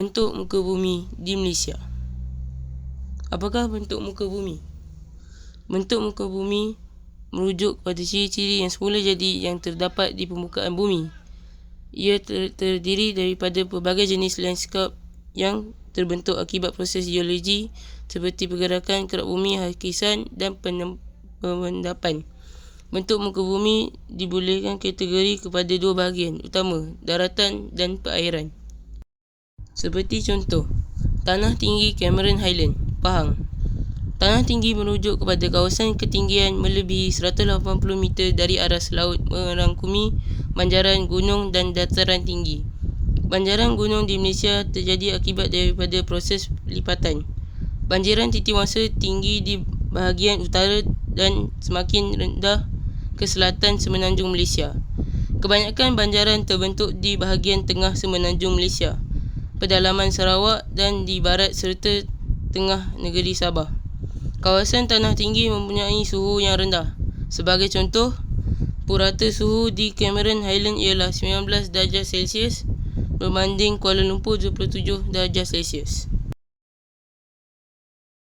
Bentuk muka bumi di Malaysia Apakah bentuk muka bumi? Bentuk muka bumi merujuk pada ciri-ciri yang semula jadi yang terdapat di permukaan bumi. Ia ter- terdiri daripada pelbagai jenis lanskap yang terbentuk akibat proses geologi seperti pergerakan kerak bumi, hakisan dan penendapan. Bentuk muka bumi dibolehkan kategori kepada dua bahagian utama, daratan dan perairan. Seperti contoh, Tanah Tinggi Cameron Highland, Pahang. Tanah tinggi merujuk kepada kawasan ketinggian melebihi 180 meter dari aras laut merangkumi banjaran gunung dan dataran tinggi. Banjaran gunung di Malaysia terjadi akibat daripada proses lipatan. Banjiran titiwangsa tinggi di bahagian utara dan semakin rendah ke selatan semenanjung Malaysia. Kebanyakan banjaran terbentuk di bahagian tengah semenanjung Malaysia pedalaman Sarawak dan di barat serta tengah negeri Sabah. Kawasan tanah tinggi mempunyai suhu yang rendah. Sebagai contoh, purata suhu di Cameron Highland ialah 19 darjah Celsius berbanding Kuala Lumpur 27 darjah Celsius.